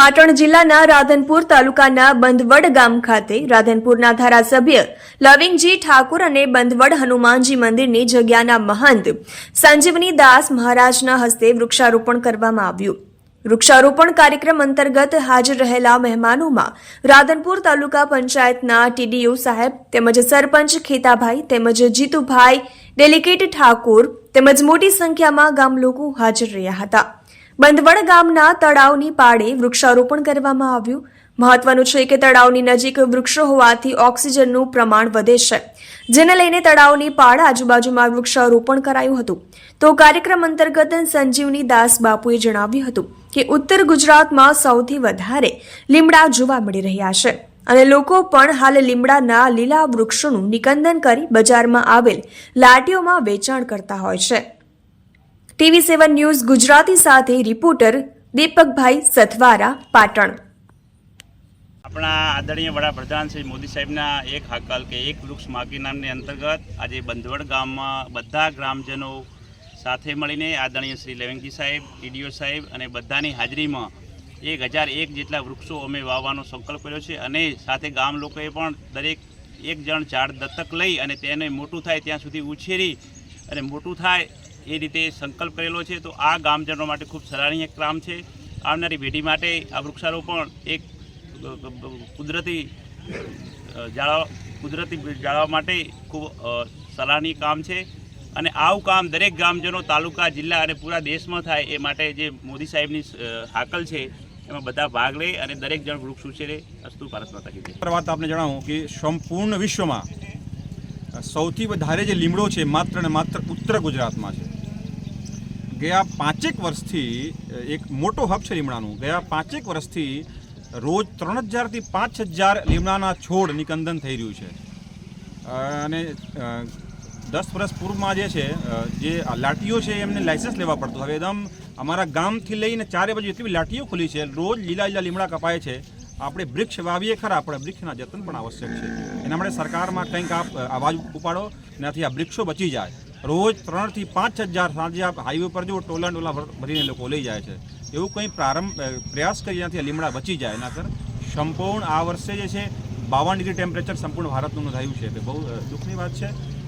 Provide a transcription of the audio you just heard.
પાટણ જિલ્લાના રાધનપુર તાલુકાના બંધવડ ગામ ખાતે રાધનપુરના ધારાસભ્ય લવિંગજી ઠાકુર અને બંધવડ હનુમાનજી મંદિરની જગ્યાના મહંત સંજીવની દાસ મહારાજના હસ્તે વૃક્ષારોપણ કરવામાં આવ્યું. વૃક્ષારોપણ કાર્યક્રમ અંતર્ગત હાજર રહેલા મહેમાનોમાં રાધનપુર તાલુકા પંચાયતના ટીડીયુ સાહેબ તેમજ સરપંચ ખેતાભાઈ તેમજ જીતુભાઈ ડેલિકેટ ઠાકુર તેમજ મોટી સંખ્યામાં ગામ લોકો હાજર રહ્યા હતા. બંધવડ ગામના તળાવની પાળે વૃક્ષારોપણ કરવામાં આવ્યું. મહત્વનું છે કે તળાવની નજીક વૃક્ષો હોવાથી ઓક્સિજનનું પ્રમાણ વધે છે. જેને લઈને તળાવની પાળ આજુબાજુમાં વૃક્ષારોપણ કરાયું હતું. તો કાર્યક્રમ અંતર્ગત સંજીવની દાસ બાપુએ જણાવ્યું હતું કે ઉત્તર ગુજરાતમાં સૌથી વધારે લીમડા જોવા મળી રહ્યા છે. અને લોકો પણ હાલ લીમડાના લીલા વૃક્ષોનું નિકંદન કરી બજારમાં આવેલ લાટીઓમાં વેચાણ કરતા હોય છે. ટીવી સેવન ન્યૂઝ ગુજરાતી સાથે રિપોર્ટર દીપકભાઈ સથવારા પાટણ. આપણા આદરણીય વડાપ્રધાન શ્રી મોદી સાહેબના એક હાકલ કે એક વૃક્ષ માગી નામની અંતર્ગત આજે બંધવડ ગામમાં બધા ગ્રામજનો સાથે મળીને આદરણીય શ્રી લેવંગી સાહેબ, ડીડીઓ સાહેબ અને બધાની હાજરીમાં એક હજાર એક જેટલા વૃક્ષો અમે વાવવાનો સંકલ્પ કર્યો છે અને સાથે ગામ લોકોએ પણ દરેક એક જણ ઝાડ દત્તક લઈ અને તેને મોટું થાય ત્યાં સુધી ઉછેરી અને મોટું થાય એ રીતે સંકલ્પ કરેલો છે, તો આ ગામજનો માટે ખૂબ સરાહનીય કામ છે. આવનારી પેઢી માટે આ વૃક્ષારોપણ એક કુદરતી જાળવા કુદરતી જાળવા માટે ખૂબ સરાહનીય કામ છે. અને આવું કામ દરેક ગામજનો તાલુકા, જિલ્લા અને પૂરા દેશમાં થાય એ માટે જે મોદી સાહેબની હાકલ છે, એમાં બધા ભાગ લે અને દરેક જણ વૃક્ષ ઉછેરે. અસ્તુ ભારત માતા કી વાત આપને જણાવું કે સંપૂર્ણ વિશ્વમાં સૌથી વધારે જે લીમડો છે, માત્ર ને માત્ર ઉત્તર ગુજરાતમાં છે. ગયા પાંચેક વર્ષથી એક મોટો હબ છે લીમડાનું. ગયા પાંચેક વર્ષથી રોજ ત્રણ હજારથી પાંચ હજાર લીમડાના છોડ નિકંદન થઈ રહ્યું છે. અને દસ વર્ષ પૂર્વમાં જે છે જે આ લાઠીઓ છે એમને લાઇસન્સ લેવા પડતું હવે એકદમ અમારા ગામથી લઈને ચારે બાજુ એટલી લાટીઓ ખુલી છે, રોજ લીલા લીલા લીમડા કપાય છે. આપણે વૃક્ષ વાવીએ ખરા, પણ વૃક્ષના જતન પણ આવશ્યક છે. એના માટે સરકારમાં કંઈક આપ અવાજ ઉપાડો એનાથી આ વૃક્ષો બચી જાય. રોજ ત્રણથી પાંચ હજાર સાંજે આ હાઈવે પર જો ટોલા ટોલા ભર- ભરીને લોકો લઈ જાય છે. એવું કંઈ પ્રારંભ પ્રયાસ કરી જ્યાંથી લીમડા બચી જાય. એના કર સંપૂર્ણ આ વર્ષે જે છે, બાવન ડિગ્રી ટેમ્પરેચર સંપૂર્ણ ભારતનું નોંધાયું છે. તે બહુ દુઃખની વાત છે.